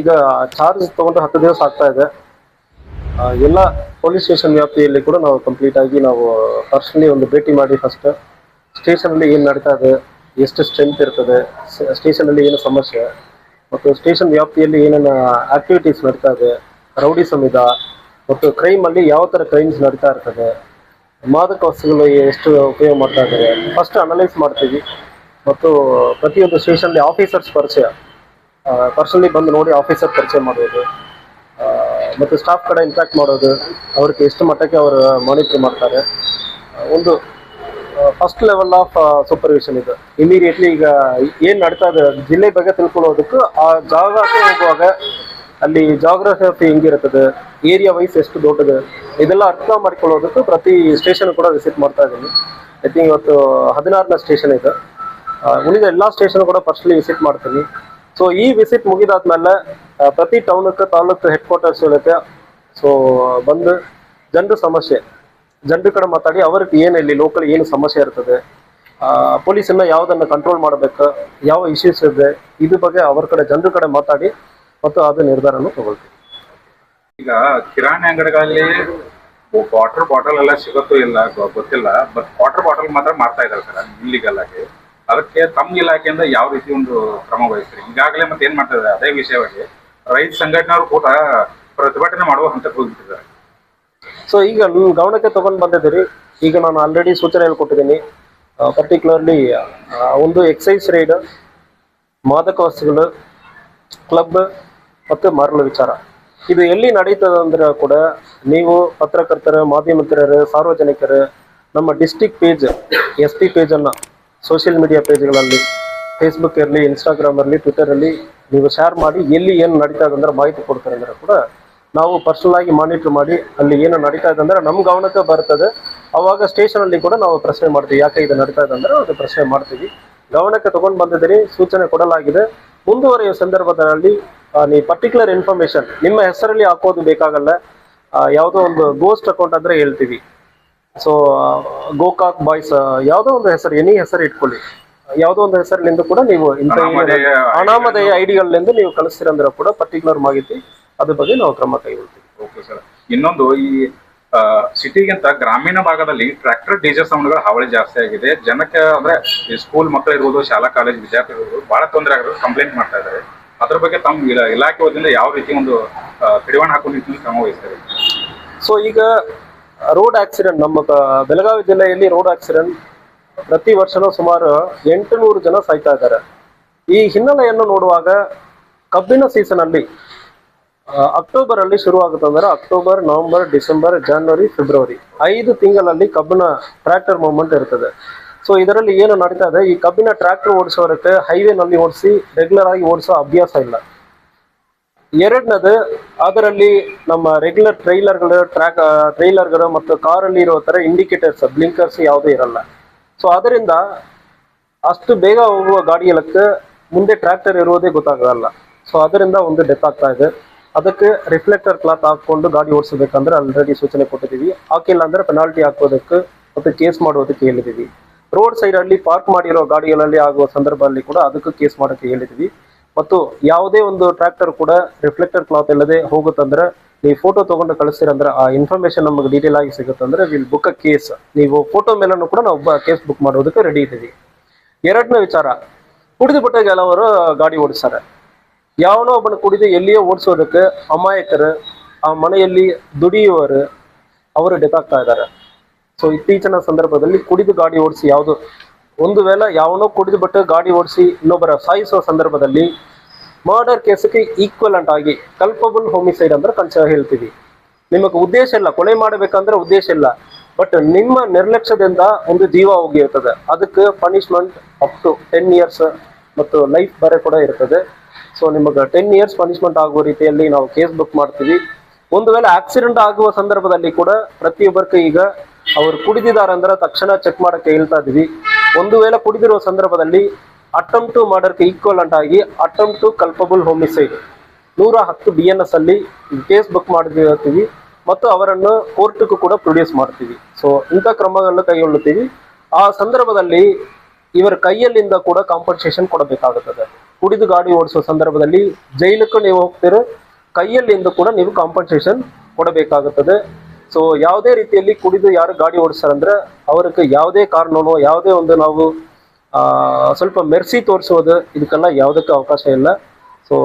ಈಗ ಚಾರ್ಜ್ ತಗೊಂಡು ಹತ್ತು ದಿವಸ ಆಗ್ತಾ ಇದೆ. ಎಲ್ಲ ಪೊಲೀಸ್ ಸ್ಟೇಷನ್ ವ್ಯಾಪ್ತಿಯಲ್ಲಿ ಕೂಡ ನಾವು ಕಂಪ್ಲೀಟ್ ಆಗಿ ನಾವು ಪರ್ಸನಲಿ ಒಂದು ಭೇಟಿ ಮಾಡಿ ಫಸ್ಟ್ ಸ್ಟೇಷನಲ್ಲಿ ಏನು ನಡೀತಾ ಇದೆ, ಎಷ್ಟು ಸ್ಟ್ರೆಂತ್ ಇರ್ತದೆ ಸ್ಟೇಷನಲ್ಲಿ ಏನು ಸಮಸ್ಯೆ, ಮತ್ತು ಸ್ಟೇಷನ್ ವ್ಯಾಪ್ತಿಯಲ್ಲಿ ಏನೇನು ಆಕ್ಟಿವಿಟೀಸ್ ನಡೀತಾ ಇದೆ ರೌಡಿ ಸಮಿತ ಮತ್ತು ಕ್ರೈಮಲ್ಲಿ ಯಾವ ಥರ ಕ್ರೈಮ್ಸ್ ನಡೀತಾ ಇರ್ತದೆ, ಮಾದಕ ವಸ್ತುಗಳು ಎಷ್ಟು ಉಪಯೋಗ ಮಾಡ್ತಾ ಇದ್ದಾರೆ ಫಸ್ಟ್ ಅನಲೈಸ್ ಮಾಡ್ತೀವಿ. ಮತ್ತು ಪ್ರತಿಯೊಂದು ಸ್ಟೇಷನ್ಲಿ ಆಫೀಸರ್ಸ್ ಪರಿಚಯ. ಪರ್ಸನಲಿ ಬಂದು ನೋಡಿ ಆಫೀಸರ್ ಪರಿಚಯ ಮಾಡೋದು. ಮತ್ತು ಸ್ಟಾಫ್ ಕಡೆ ಇಂಟ್ರಾಕ್ಟ್ ಮಾಡೋದು. ಅವ್ರಿಗೆ ಎಷ್ಟು ಮಟ್ಟಕ್ಕೆ ಅವರು ಮಾನಿಟರ್ ಮಾಡ್ತಾರೆ. ಒಂದು ಫಸ್ಟ್ ಲೆವೆಲ್ ಆಫ್ ಸೂಪರ್ವಿಷನ್ ಇದು. ಇಮಿಡಿಯೇಟ್ಲಿ ಈಗ ಏನು ನಡೀತಾ ಇದೆ, ಜಿಲ್ಲೆ ಬಗ್ಗೆ ತಿಳ್ಕೊಳ್ಳೋದಕ್ಕೂ ಆ ಜಾಗಕ್ಕೆ ಹೋಗುವಾಗ ಅಲ್ಲಿ ಜಾಗ್ರಫಿ ಹೆಂಗಿರುತ್ತದೆ ಏರಿಯಾ ವೈಸ್ ಎಷ್ಟು ದೊಡ್ಡದು, ಇದೆಲ್ಲ ಅರ್ಥ ಮಾಡ್ಕೊಳ್ಳೋದಕ್ಕೂ ಪ್ರತಿ ಸ್ಟೇಷನ್ ಕೂಡ ವಿಸಿಟ್ ಮಾಡ್ತಾ ಇದ್ದೀನಿ. ಐ ಥಿಂಕ್ ಇವತ್ತು ಹದಿನಾರನೇ ಸ್ಟೇಷನ್ ಇದೆ. ಉಳಿದ ಎಲ್ಲ ಸ್ಟೇಷನ್ ಕೂಡ ಪರ್ಸನಲಿ ವಿಸಿಟ್ ಮಾಡ್ತೀನಿ. ಸೊ ಈ ವಿಸಿಟ್ ಮುಗಿದಾದ್ಮೇಲೆ ಪ್ರತಿ ಟೌನಕ್ಕೆ ತಾಲೂಕು ಹೆಡ್ ಕ್ವಾರ್ಟರ್ಸ್ ಇರುತ್ತೆ. ಸೊ ಬಂದು ಜನರ ಸಮಸ್ಯೆ. ಜನರ ಕಡೆ ಮಾತಾಡಿ, ಅವ್ರಿಗೆ ಏನು ಇಲ್ಲಿ ಲೋಕಲ್ ಏನು ಸಮಸ್ಯೆ ಇರ್ತದೆ? ಪೊಲೀಸನ್ನ ಯಾವುದನ್ನು ಕಂಟ್ರೋಲ್ ಮಾಡಬೇಕು? ಯಾವ ಇಶ್ಯೂಸ್ ಇದೆ? ಇದ್ರ ಬಗ್ಗೆ ಅವ್ರ ಕಡೆ, ಜನರ ಕಡೆ ಮಾತಾಡಿ ಮತ್ತು ಅದು ನಿರ್ಧಾರನ ತಗೊಳ್ತೀವಿ. ಈಗ ಕಿರಾಣಿ ಅಂಗಡಿಗಳಲ್ಲಿ ವಾಟರ್ ಬಾಟಲ್ ಎಲ್ಲ ಸಿಗುತ್ತೋ ಇಲ್ಲ ಗೊತ್ತಿಲ್ಲ ಬಟ್ ವಾಟರ್ ಬಾಟಲ್ ಮಾತ್ರ ಮಾಡ್ತಾ ಇದ್ದಾರೆ ಸರ್ ಇಲ್ಲಿಗಲ್ ಆಗಿ ಅದಕ್ಕೆ ತಮ್ಮ ಇಲಾಖೆಯಿಂದ ಯಾವ ರೀತಿ ಒಂದು ಕ್ರಮ ವಹಿಸ್ತೀರಿ? ಈಗಾಗಲೇ ಮತ್ತೆ ಏನ್ ಮಾಡ್ತಾರೆ ಅದೇ ವಿಷಯವಾಗಿ ರೈತ ಸಂಘಟನೆಯವರು ಕೂಡ ಪ್ರತಿಭಟನೆ ಮಾಡುವ ಹಂತಕ್ಕೆ ಹೋಗ್ಬಿಟ್ಟಿದ್ದಾರೆ. ಸೊ ಈಗ ನೀವು ಗಮನಕ್ಕೆ ತಗೊಂಡ್ ಬಂದಿದ್ದೀರಿ. ಈಗ ನಾನು ಆಲ್ರೆಡಿ ಸೂಚನೆ ಹೇಳ್ಕೊಟ್ಟಿದ್ದೀನಿ. ಪರ್ಟಿಕ್ಯುಲರ್ಲಿ ಒಂದು ಎಕ್ಸೈಸ್ ರೈಡ್ ಮಾದಕ ವಸ್ತುಗಳು ಕ್ಲಬ್ ಮತ್ತು ಮರಳು ವಿಚಾರ. ಇದು ಎಲ್ಲಿ ನಡೀತದೆ ಅಂದ್ರೆ ಕೂಡ ನೀವು ಪತ್ರಕರ್ತರು ಮಾಧ್ಯಮ ಮಿತ್ರರು ಸಾರ್ವಜನಿಕರು, ನಮ್ಮ ಡಿಸ್ಟಿಕ್ ಪೇಜ್ ಎಸ್ ಪಿ ಪೇಜನ್ನು ಸೋಷಿಯಲ್ ಮೀಡಿಯಾ ಪೇಜ್ಗಳಲ್ಲಿ ಫೇಸ್ಬುಕ್ ಇರಲಿ ಇನ್ಸ್ಟಾಗ್ರಾಮ್ ಇರಲಿ ಟ್ವಿಟರಲ್ಲಿ ನೀವು ಶೇರ್ ಮಾಡಿ ಎಲ್ಲಿ ಏನು ನಡೀತಾ ಇದೆ ಅಂದ್ರೆ ಮಾಹಿತಿ ಕೊಡ್ತಾರೆ ಅಂದ್ರೆ ಕೂಡ ನಾವು ಪರ್ಸನಲ್ ಆಗಿ ಮಾನಿಟರ್ ಮಾಡಿ ಅಲ್ಲಿ ಏನು ನಡೀತಾ ಇದೆ ಅಂದ್ರೆ ನಮ್ಮ ಗಮನಕ್ಕೆ ಬರ್ತದೆ. ಅವಾಗ ಸ್ಟೇಷನ್ ಅಲ್ಲಿ ಕೂಡ ನಾವು ಪ್ರಶ್ನೆ ಮಾಡ್ತೀವಿ, ಯಾಕೆ ಇದು ನಡೀತಾ ಇದೆ ಅಂದ್ರೆ ಅದು ಪ್ರಶ್ನೆ ಮಾಡ್ತೀವಿ. ಗಮನಕ್ಕೆ ತಗೊಂಡು ಬಂದಿದ್ದೀರಿ, ಸೂಚನೆ ಕೊಡಲಾಗಿದೆ. ಮುಂದುವರಿಯುವ ಸಂದರ್ಭದಲ್ಲಿ ನೀವು ಪರ್ಟಿಕ್ಯುಲರ್ ಇನ್ಫಾರ್ಮೇಶನ್ ನಿಮ್ಮ ಹೆಸರಲ್ಲಿ ಹಾಕೋದು ಬೇಕಾಗಲ್ಲ. ಯಾವುದೋ ಒಂದು ಗೋಸ್ಟ್ ಅಕೌಂಟ್ ಅಂದ್ರೆ ಹೇಳ್ತೀವಿ. ಸೊ ಗೋಕಾಕ್ ಬಾಯ್ಸ್ ಯಾವುದೋ ಒಂದು ಹೆಸರು ಎನಿ ಹೆಸರು ಇಟ್ಕೊಳ್ಳಿ. ಯಾವುದೋ ಒಂದು ಹೆಸರಿನಿಂದ ಕೂಡ ನೀವು ಇಂಥ ಅನಾಮಧೇಯ ಐಡಿಗಳಿಂದ ನೀವು ಕಳಿಸ್ತೀರಂದ್ರೆ ಕೂಡ ಪರ್ಟಿಕ್ಯುಲರ್ ಮಾಹಿತಿ ಅದ್ರ ಬಗ್ಗೆ ನಾವು ಕ್ರಮ ಕೈಗೊಳ್ತೀವಿ. ಓಕೆ ಸರ್ ಇನ್ನೊಂದು ಈ ಸಿಟಿಗಿಂತ ಗ್ರಾಮೀಣ ಭಾಗದಲ್ಲಿ ಟ್ರ್ಯಾಕ್ಟರ್ ಡೀಸೆಲ್ ಸೌಂಡ್ಗಳ ಹಾವಳಿ ಜಾಸ್ತಿ ಆಗಿದೆ. ಜನಕ್ಕೆ ಅಂದ್ರೆ ಸ್ಕೂಲ್ ಮಕ್ಕಳು ಇರ್ಬೋದು ಶಾಲಾ ಕಾಲೇಜ್ ವಿದ್ಯಾರ್ಥಿ ಇರ್ಬೋದು ಬಹಳ ತೊಂದರೆ ಆಗಿರೋದು ಕಂಪ್ಲೇಂಟ್ ಮಾಡ್ತಾ ಇದ್ದಾರೆ. ಅದ್ರ ಬಗ್ಗೆ ತಮ್ಮ ಇಲಾ- ಇಲಾಖೆ ವತಿಯಿಂದ ಯಾವ ರೀತಿ ಒಂದು ಕಡಿವಾಣ ಹಾಕೋ ನಿಟ್ಟಿನಲ್ಲಿ ಕ್ರಮ ವಹಿಸ್ತಾರೆ ಸೊ ಈಗ ರೋಡ್ ಆಕ್ಸಿಡೆಂಟ್, ನಮ್ಮ ಬೆಳಗಾವಿ ಜಿಲ್ಲೆಯಲ್ಲಿ ರೋಡ್ ಆಕ್ಸಿಡೆಂಟ್. ಪ್ರತಿ ವರ್ಷನೂ ಸುಮಾರು ಎಂಟು ನೂರು ಜನ ಸಾಯ್ತಾ ಇದ್ದಾರೆ. ಈ ಹಿನ್ನೆಲೆಯನ್ನು ನೋಡುವಾಗ ಕಬ್ಬಿನ ಸೀಸನ್ ಅಲ್ಲಿ ಅಕ್ಟೋಬರ್ ಅಲ್ಲಿ ಶುರು October, November, December, January, February. ಐದು ತಿಂಗಳಲ್ಲಿ ಕಬ್ಬಿನ ಟ್ರ್ಯಾಕ್ಟರ್ ಮೂವ್ಮೆಂಟ್ ಇರ್ತದೆ. ಸೊ, ಇದರಲ್ಲಿ ಏನು ನಡೀತಾ ಇದೆ, ಈ ಕಬ್ಬಿನ ಟ್ರ್ಯಾಕ್ಟರ್ ಓಡಿಸೋರಕ್ಕೆ ಹೈವೇನಲ್ಲಿ ಓಡಿಸಿ ರೆಗ್ಯುಲರ್ ಆಗಿ ಓಡಿಸೋ ಅಭ್ಯಾಸ ಇಲ್ಲ. ಎರಡನೇದು, ಅದರಲ್ಲಿ ನಮ್ಮ ರೆಗ್ಯುಲರ್ ಟ್ರೈಲರ್ಗಳು ಟ್ರ್ಯಾಕ್ ಟ್ರೈಲರ್ಗಳು ಮತ್ತು ಕಾರಲ್ಲಿ ಇರೋ ಥರ ಇಂಡಿಕೇಟರ್ಸ್ ಬ್ಲಿಂಕರ್ಸ್ ಯಾವುದೂ ಇರಲ್ಲ. ಸೊ ಅದರಿಂದ ಅಷ್ಟು ಬೇಗ ಹೋಗುವ ಗಾಡಿಗಳಕ್ಕೆ ಮುಂದೆ ಟ್ರ್ಯಾಕ್ಟರ್ ಇರೋದೇ ಗೊತ್ತಾಗಲ್ಲ. ಸೊ ಅದರಿಂದ ಒಂದು ಡೆತ್ ಆಗ್ತಾ ಇದೆ. ಅದಕ್ಕೆ ರಿಫ್ಲೆಕ್ಟರ್ ಕ್ಲಾತ್ ಹಾಕ್ಕೊಂಡು ಗಾಡಿ ಓಡಿಸಬೇಕಂದ್ರೆ ಆಲ್ರೆಡಿ ಸೂಚನೆ ಕೊಟ್ಟಿದ್ದೀವಿ. ಹಾಕಿಲ್ಲ ಅಂದರೆ ಪೆನಾಲ್ಟಿ ಹಾಕೋದಕ್ಕೆ ಮತ್ತು ಕೇಸ್ ಮಾಡೋದಕ್ಕೆ ಹೇಳಿದ್ದೀವಿ. ರೋಡ್ ಸೈಡಲ್ಲಿ ಪಾರ್ಕ್ ಮಾಡಿರೋ ಗಾಡಿಗಳಲ್ಲಿ ಆಗುವ ಸಂದರ್ಭದಲ್ಲಿ ಕೂಡ ಅದಕ್ಕೂ ಕೇಸ್ ಮಾಡೋಕ್ಕೆ ಹೇಳಿದ್ದೀವಿ. ಮತ್ತು ಯಾವುದೇ ಒಂದು ಟ್ರ್ಯಾಕ್ಟರ್ ಕೂಡ ರಿಫ್ಲೆಕ್ಟರ್ ಕ್ಲಾತ್ ಇಲ್ಲದೆ ಹೋಗುತ್ತಂದ್ರೆ ನೀವು ಫೋಟೋ ತಗೊಂಡು ಕಳಿಸ್ತೀರಂದ್ರೆ ಆ ಇನ್ಫಾರ್ಮೇಶನ್ ನಮಗೆ ಡೀಟೇಲ್ ಆಗಿ ಸಿಗುತ್ತಂದ್ರೆ ವಿಲ್ ಬುಕ್ ಅ ಕೇಸ್ ನೀವು ಫೋಟೋ ಮೇಲನ್ನು ಕೂಡ ನಾವು ಕೇಸ್ ಬುಕ್ ಮಾಡೋದಕ್ಕೆ ರೆಡಿ ಇದ್ದೀವಿ. ಎರಡನೇ ವಿಚಾರ, ಕುಡಿದು ಬಿಟ್ಟ ಕೆಲವರು ಗಾಡಿ ಓಡಿಸ್ತಾರೆ. ಯಾವನೋ ಒಬ್ಬನ ಕುಡಿದು ಎಲ್ಲಿಯೋ ಓಡಿಸೋದಕ್ಕೆ ಅಮಾಯಕರು, ಆ ಮನೆಯಲ್ಲಿ ದುಡಿಯುವರು ಅವರು ಡೆತ್ ಆಗ್ತಾ ಇದ್ದಾರೆ. ಸೊ ಇತ್ತೀಚಿನ ಸಂದರ್ಭದಲ್ಲಿ ಕುಡಿದು ಗಾಡಿ ಓಡಿಸಿ ಯಾವುದು ಒಂದು ವೇಳೆ ಯಾವನೋ ಕುಡಿದು ಬಿಟ್ಟು ಗಾಡಿ ಓಡಿಸಿ ಇನ್ನೊಬ್ಬರ ಸಾಯಿಸುವ ಸಂದರ್ಭದಲ್ಲಿ ಮರ್ಡರ್ ಕೇಸ್ಗೆ ಈಕ್ವಲೆಂಟ್ ಆಗಿ ಕಲ್ಪಬಲ್ ಹೋಮಿಸೈಡ್ ಅಂದ್ರೆ ಕಂಚ ಹೇಳ್ತೀವಿ. ನಿಮಗೆ ಉದ್ದೇಶ ಇಲ್ಲ, ಕೊಲೆ ಮಾಡಬೇಕಂದ್ರೆ ಉದ್ದೇಶ ಇಲ್ಲ. ಬಟ್ ನಿಮ್ಮ ನಿರ್ಲಕ್ಷ್ಯದಿಂದ ಒಂದು ಜೀವ ಹೋಗಿರ್ತದೆ. ಅದಕ್ಕೆ punishment up to ten years ಮತ್ತು ಲೈಫ್ ಬರೆ ಕೂಡ ಇರ್ತದೆ. ಸೊ ನಿಮಗೆ ಟೆನ್ ಇಯರ್ಸ್ ಪನಿಷ್ಮೆಂಟ್ ಆಗುವ ರೀತಿಯಲ್ಲಿ ನಾವು ಕೇಸ್ ಬುಕ್ ಮಾಡ್ತೀವಿ. ಒಂದು ವೇಳೆ ಆಕ್ಸಿಡೆಂಟ್ ಆಗುವ ಸಂದರ್ಭದಲ್ಲಿ ಕೂಡ ಪ್ರತಿಯೊಬ್ಬರಿಗೂ ಈಗ ಅವರು ಕುಡಿದಿದ್ದಾರೆ ಅಂದ್ರೆ ತಕ್ಷಣ ಚೆಕ್ ಮಾಡಕ್ಕೆ ಹೇಳ್ತಾ ಇದೀವಿ ಒಂದು ವೇಳೆ ಕುಡಿದಿರುವ ಸಂದರ್ಭದಲ್ಲಿ ಅಟಮ್ ಟು ಮರ್ಡರ್ಗೆ ಈಕ್ವಲೆಂಟ್ ಆಗಿ ಅಟಮ್ ಟು ಕಲ್ಪಬಲ್ ಹೋಮಿಸೈಡ್ ನೂರ ಹತ್ತು ಬಿ ಎನ್ ಎಸ್ ಅಲ್ಲಿ ಕೇಸ್ ಬುಕ್ ಮಾಡಿರ್ತೀವಿ ಮತ್ತು ಅವರನ್ನು ಕೋರ್ಟ್ಗೂ ಕೂಡ ಪ್ರೊಡ್ಯೂಸ್ ಮಾಡ್ತೀವಿ. ಸೊ ಇಂಥ ಕ್ರಮಗಳನ್ನು ಕೈಗೊಳ್ಳುತ್ತೀವಿ. ಆ ಸಂದರ್ಭದಲ್ಲಿ ಇವರ ಕೈಯಲ್ಲಿಂದ ಕೂಡ ಕಾಂಪನ್ಸೇಷನ್ ಕೊಡಬೇಕಾಗುತ್ತದೆ. ಕುಡಿದು ಗಾಡಿ ಓಡಿಸುವ ಸಂದರ್ಭದಲ್ಲಿ ಜೈಲಕ್ಕೂ ನೀವು ಹೋಗ್ತೀರೋ, ಕೈಯಲ್ಲಿಂದ ಕೂಡ ನೀವು ಕಾಂಪನ್ಸೇಷನ್ ಕೊಡಬೇಕಾಗುತ್ತದೆ. ಸೊ ಯಾವುದೇ ರೀತಿಯಲ್ಲಿ ಕುಡಿದು ಯಾರು ಗಾಡಿ ಓಡಿಸ್ತಾರಂದ್ರೆ, ಅವ್ರಿಗೆ ಯಾವುದೇ ಕಾರಣನೋ ಯಾವುದೇ ಒಂದು ನಾವು ಸ್ವಲ್ಪ ಮೆರ್ಸಿ ತೋರಿಸೋದು ಇದಕ್ಕೆಲ್ಲ ಯಾವುದಕ್ಕೂ ಅವಕಾಶ ಇಲ್ಲ. ಸೊ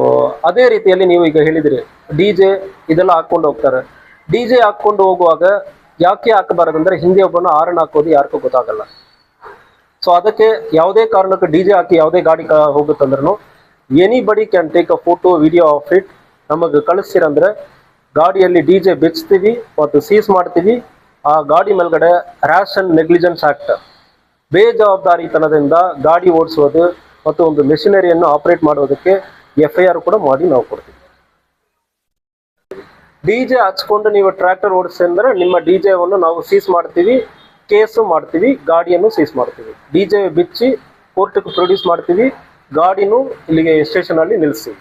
ಅದೇ ರೀತಿಯಲ್ಲಿ ನೀವು ಈಗ ಹೇಳಿದಿರಿ ಡಿ ಜೆ ಇದೆಲ್ಲ ಹಾಕ್ಕೊಂಡು ಹೋಗ್ತಾರೆ. ಡಿ ಜೆ ಹಾಕ್ಕೊಂಡು ಹೋಗುವಾಗ ಯಾಕೆ ಹಾಕಬಾರದಂದ್ರೆ ಹಿಂದೆ ಒಬ್ಬನ ಆರನ್ ಹಾಕೋದು ಯಾರಿಗೂ ಗೊತ್ತಾಗಲ್ಲ. ಸೊ ಅದಕ್ಕೆ ಯಾವುದೇ ಕಾರಣಕ್ಕೂ ಡಿ ಜೆ ಹಾಕಿ ಯಾವುದೇ ಗಾಡಿ ಹೋಗುತ್ತಂದ್ರೂ anybody can take a photo video of it ನಮಗೆ ಕಳಿಸ್ತೀರಂದ್ರೆ ಗಾಡಿಯಲ್ಲಿ ಡಿ ಜೆ ಬೆಚ್ತೀವಿ ಮತ್ತು ಸೀಸ್ ಮಾಡ್ತೀವಿ. ಆ ಗಾಡಿ ಮೇಲ್ಗಡೆ ರ್ಯಾಶ್ ಅಂಡ್ ನೆಗ್ಲಿಜೆನ್ಸ್ ಆಕ್ಟ್ ಬೇಜವಾಬ್ದಾರಿತನದಿಂದ ಗಾಡಿ ಓಡಿಸೋದು ಮತ್ತು ಒಂದು ಮೆಷಿನರಿಯನ್ನು ಆಪರೇಟ್ ಮಾಡೋದಕ್ಕೆ ಎಫ್ ಐ ಆರ್ ಕೂಡ ಮಾಡಿ ನಾವು ಕೊಡ್ತೀವಿ. ಡಿ ಜೆ ಹಚ್ಕೊಂಡು ನೀವು ಟ್ರ್ಯಾಕ್ಟರ್ ಓಡಿಸಿ ಅಂದರೆ ನಿಮ್ಮ ಡಿ ಜೆವನ್ನು ನಾವು ಸೀಸ್ ಮಾಡ್ತೀವಿ, ಕೇಸು ಮಾಡ್ತೀವಿ, ಗಾಡಿಯನ್ನು ಸೀಸ್ ಮಾಡ್ತೀವಿ. ಡಿ ಜೆ ಬಿಚ್ಚಿ ಕೋರ್ಟ್ಗೆ ಪ್ರೊಡ್ಯೂಸ್ ಮಾಡ್ತೀವಿ, ಗಾಡಿನೂ ಇಲ್ಲಿಗೆ ಸ್ಟೇಷನಲ್ಲಿ ನಿಲ್ಲಿಸ್ತೀವಿ.